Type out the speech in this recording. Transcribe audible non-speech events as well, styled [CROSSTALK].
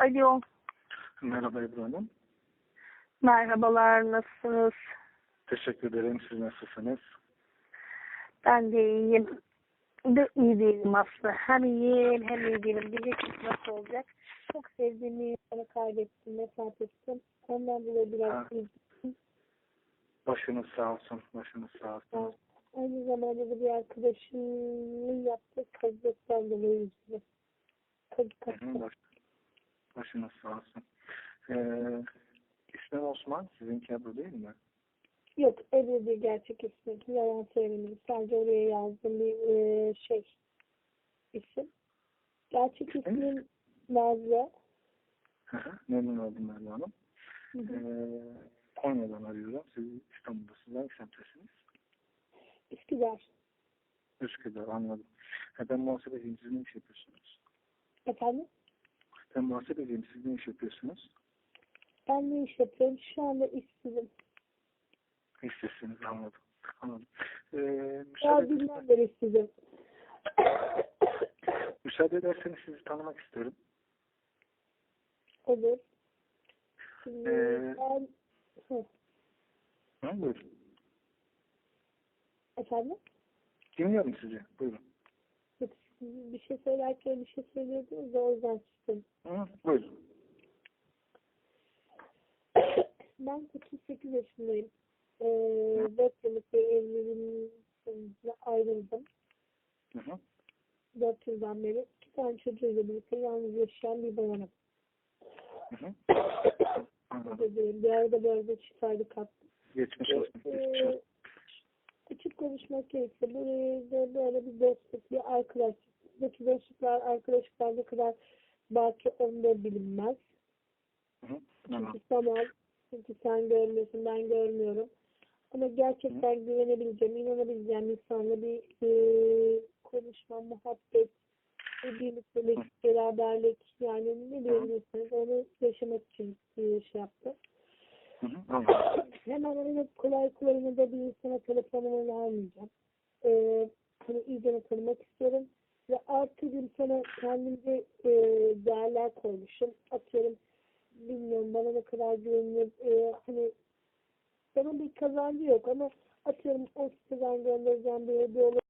Alo. Merhaba Ebru Hanım. Merhabalar. Nasılsınız? Teşekkür ederim. Siz nasılsınız? Ben de iyiyim. De iyi değilim aslında. Hem iyiyim hem iyi değilim. Bilecek nasıl olacak? Çok sevdiğim insanı kaybettim. Vefat ettim. Ondan dolayı biraz Ha. Başınız sağ olsun. Başınız sağ olsun. Aynı zamanda da bir arkadaşımın yaptığı kazıktan dolayı üzüldüm. Kazık Başınız sağ olsun. Ee, İsmim Osman. Sizinki Ebru değil mi? Yok, Ebru bir gerçek ismi. Yalan söylemedim. Sadece oraya yazdığım bir e, şey isim. Gerçek ismim Nazlı. Memnun oldum Ebru Hanım. Hı hı. Ee, Konya'dan arıyorum. Siz İstanbul'dasınız. Hangi semttesiniz? Üsküdar. Üsküdar anladım. Ha, ben muhasebeciyim. Siz ne iş yapıyorsunuz? Efendim? Ben muhasebeciyim. Siz ne iş yapıyorsunuz? Ben ne iş yapıyorum? Şu anda işsizim. İşsizsiniz. Anladım. Anladım. Ee, Ya müsaade, bilmem beri işsizim. [COUGHS] müsaade ederseniz sizi tanımak istiyorum. Olur. Şimdi Ee, ben... Hı, Hı, buyurun. efendim? Dinliyorum sizi. Buyurun. Siz Bir şey söylerken bir şey söylüyordunuz da o yüzden sustum. Hı, buyurun. [COUGHS] ben 38 yaşındayım. Ee, 4 yıllık bir evliliğim sonucunda ayrıldım. Hı hı. 4 yıldan beri iki tane çocuğuyla birlikte yalnız yaşayan bir bayanım. Hı hı. [COUGHS] Özür dilerim. Bir arada böyle şifayla kattım. Geçmiş olsun. Geçmiş Ee, olsun. açık konuşmak gerekirse böyle, böyle bir dostluk, bir arkadaşlık. Buradaki dostluklar, arkadaşlıklar ne kadar belki onda bilinmez. Hı hı. Çünkü sanal, çünkü sen görmüyorsun, ben görmüyorum. Ama gerçekten güvenebileceğim, inanabileceğim insanla bir e, konuşma, muhabbet, bir birliktelik, beraberlik yani ne diyebilirsiniz onu yaşamak için e, şey yaptı. Hı hı. Anladım. Hemen öyle kolay kolay da bir insana telefonumu vermeyeceğim. Ee, hani iyice tanımak istiyorum. Ve artı gün sana kendimce e, değerler koymuşum. Atıyorum bilmiyorum bana ne kadar güvenilir. E, hani bana bir kazancı yok ama atıyorum o siteden göndereceğim bir hediye olur.